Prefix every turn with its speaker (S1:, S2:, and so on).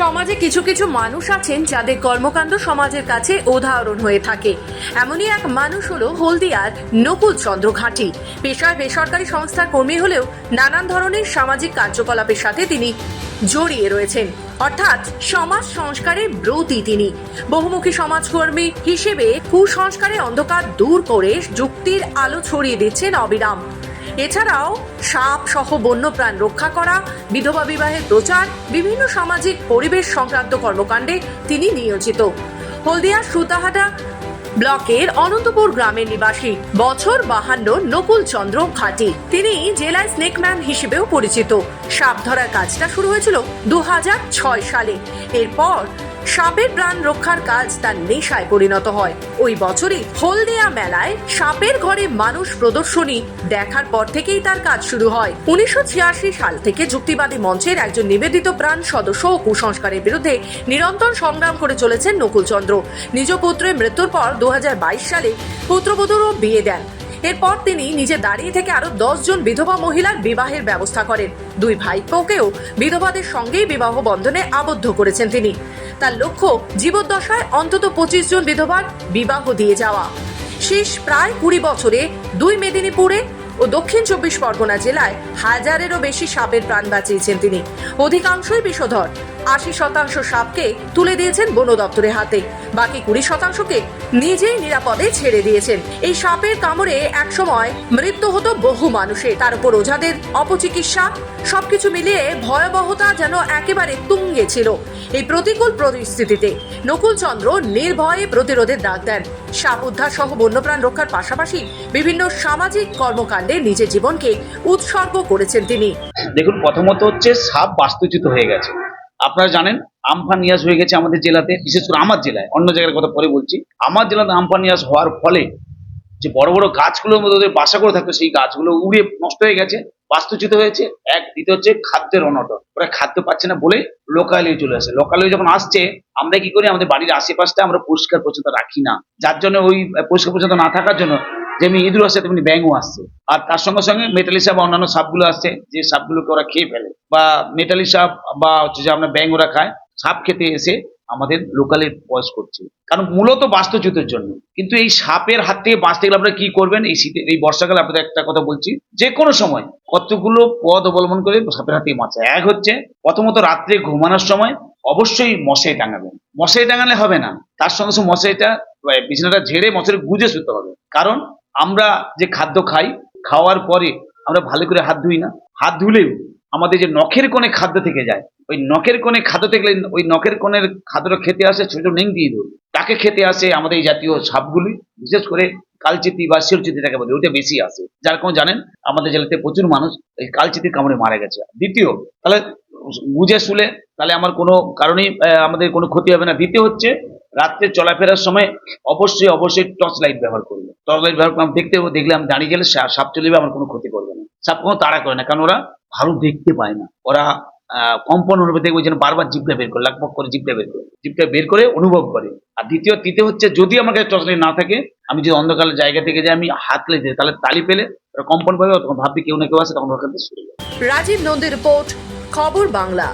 S1: সমাজে কিছু কিছু মানুষ আছেন যাদের কর্মকাণ্ড সমাজের কাছে উদাহরণ হয়ে থাকে। এমনই এক মানুষ হলো হলদিয়ার নকুল চন্দ্র ঘাঁটি। পেশায় বেসরকারি সংস্থার কর্মী হলেও নানান ধরনের সামাজিক কার্যকলাপের সাথে তিনি জড়িয়ে রয়েছেন। অর্থাৎ সমাজ সংস্কারের ব্রতী তিনি। বহুমুখী সমাজকর্মী হিসেবে কুসংস্কারের অন্ধকার দূর করে যুক্তির আলো ছড়িয়ে দিচ্ছেন অবিরাম। এছাড়াও সাপ সহ বন্যপ্রাণ রক্ষা করা, বিধবা বিবাহের প্রচার, বিভিন্ন সামাজিক পরিবেশ সংক্রান্ত কর্মকাণ্ডে তিনি নিয়োজিত। হলদিয়ার সুতাহাটা ব্লকের অনন্তপুর গ্রামের নিবাসী বছর বাহান্ন নকুল চন্দ্র ঘাটি। তিনি জেলায় স্নেকম্যান হিসেবেও পরিচিত। সাপ ধরার কাজটা শুরু হয়েছিল দু হাজার ছয় সালে। এরপর সাপের প্রাণ রক্ষার কাজ তার নেশায় পরিণত হয়। ওই বছরই হলদিয়া মেলায় সাপের ঘরে মানুষ প্রদর্শনী দেখার পর থেকেই তার কাজ শুরু হয়। উনিশশো ছিয়াশি সাল থেকে যুক্তিবাদী মঞ্চের একজন নিবেদিত প্রাণ সদস্য ও কুসংস্কারের বিরুদ্ধে নিরন্তর সংগ্রাম করে চলেছেন নকুলচন্দ্র নিজ পুত্রের মৃত্যুর পর দু হাজার বাইশ সালে পুত্রবধূরও বিয়ে দেন। এরপর তিনি নিজে দাঁড়িয়ে থেকে আরও দশ জন বিধবা মহিলার বিবাহের ব্যবস্থা করেন। দুই ভাইপোকেও বিধবাদের সঙ্গেই বিবাহ বন্ধনে আবদ্ধ করেছেন তিনি। তার লক্ষ্য জীবদ্দশায় অন্তত পঁচিশ জন বিধবার বিবাহ দিয়ে যাওয়া। শেষ প্রায় কুড়ি বছরে দুই মেদিনীপুরে ও দক্ষিণ চব্বিশ পরগনা জেলায় হাজারেরও বেশি সাপের প্রাণ বাঁচিয়েছেন তিনি। অধিকাংশই বিষধর। আশি শতাংশ সাপকে তুলে দিয়েছেন বন দপ্তরের হাতে। বাকি কুড়ি শতাংশকে নিজেই নিরাপদে ছেড়ে দিয়েছেন। এই সাপের কামড়ে একসময় মৃত্যু হতো বহু মানুষের। তার উপর ওঝাদের অপচিকিৎসা, সবকিছু মিলিয়ে ভয়াবহতা যেন একেবারে তুঙ্গে ছিল। এই প্রতিকূল পরিস্থিতিতে নকুল চন্দ্র নির্ভয়ে প্রতিরোধের ডাক দেন। সাপ উদ্ধার সহ বন্যপ্রাণ রক্ষার পাশাপাশি বিভিন্ন সামাজিক কর্মকাণ্ডে নিজের জীবনকে উৎসর্গ করেছেন তিনি।
S2: দেখুন, প্রথমত হচ্ছে সাপ বাস্তুচ্যুত হয়ে গেছে। আপনারা জানেন, আমফান নিয়াস হয়ে গেছে আমাদের জেলাতে, বিশেষ করে আমার জেলায়, অন্য জায়গার কথা পরে বলছি। আমার জেলাতে আমফান নিয়াস হওয়ার ফলে যে বড় বড় গাছগুলোর মধ্যে ওদের বাসা করে থাকতো, সেই গাছগুলো উড়ে নষ্ট হয়ে গেছে, বাস্তুচ্যুত হয়েছে। এক, দ্বিতীয় হচ্ছে খাদ্যের অনটন। ওরা খাদ্য পাচ্ছে না বলে লোকালয়ে চলে আসে। লোকালয়ে যখন আসছে, আমরা কি করি? আমাদের বাড়ির আশেপাশটা আমরা পরিষ্কার পরিচ্ছন্ন রাখি না। যার জন্য ওই পরিষ্কার পরিচ্ছন্ন না থাকার জন্য যেমনি ইঁদুর আসছে তেমনি ব্যাঙও আসছে আর তার সঙ্গে সঙ্গে মেটালি সাপ অন্যান্য সাপগুলো আসছে যে সাপগুলোকে ওরা খেয়ে ফেলে। বা মেটালি সাপ বা হচ্ছে যে আমরা ব্যাঙ ওরা খায় সাপ খেতে এসে আমাদের লোকালে বয়স করছে কারণ মূলত বাস্তুচ্যুতের জন্য। কিন্তু এই সাপের হাত থেকে বাঁচতে গেলে আপনারা কি করবেন? এই শীতে, এই বর্ষাকালে আপনাদের একটা কথা বলছি যে কোনো সময় কতগুলো পদ অবলম্বন করে সাপের হাত থেকে বাঁচা। এক হচ্ছে, প্রথমত রাত্রে ঘুমানোর সময় অবশ্যই মশাই টাঙাবেন। মশাই টাঙালে হবে না। তার সঙ্গে সঙ্গে মশাইটা বিছানাটা ঝেড়ে মশারি গুজে শুতে হবে। কারণ আমরা যে খাদ্য খাই, খাওয়ার পরে আমরা ভালো করে হাত ধুই না। হাত ধুলেও আমাদের যে নখের কোণে খাদ্য থেকে যায়, ওই নখের কোণে খাদ্য থেকে ওই নখের কোণের খাদ্যটা খেতে আসে, ছোট দিয়ে দেবো। তাকে খেতে আসে আমাদের এই জাতীয় সাপগুলি, বিশেষ করে কালচিতি বা শিরচিতিটাকে বলে ওইটা বেশি আসে। যার কোনো জানেন, আমাদের জেলাতে প্রচুর মানুষ এই কালচিতির কামড়ে মারা গেছে। দ্বিতীয়, তাহলে বুঝে শুলে তাহলে আমার কোনো কারণেই আমাদের কোনো ক্ষতি হবে না। দ্বিতীয় হচ্ছে রাত্রে চলাফেরার সময় অবশ্যই অবশ্যই টর্চ লাইট ব্যবহার করবে। টর্চ লাইট ব্যবহার করে দেখতে দেখলে আমি দাঁড়িয়ে গেলে সাপ চলে যাবে আমার কোনো ক্ষতি করবে না। সাপ কোনো তাড়া করে না কারণ ওরা ভালো দেখতে পায় না। ওরা কম্পন অনুভব দেখবে যেন বারবার জিপটা বের করে লাকপক করে জিপটা বের করে। জিপটা বের করে অনুভব করে। আর দ্বিতীয় তৃতীয় হচ্ছে যদি আমার কাছে টর্চ লাইট না থাকে আমি যদি অন্ধকারের জায়গা থেকে যাই আমি হাত লেগে যাই, তাহলে তালি পেলে ওরা কম্পন পাবে তখন ভাববে কেউ না কেউ আছে তখন ওর কাছে
S1: রাজীব নন্দীর রিপোর্ট খবর বাংলা।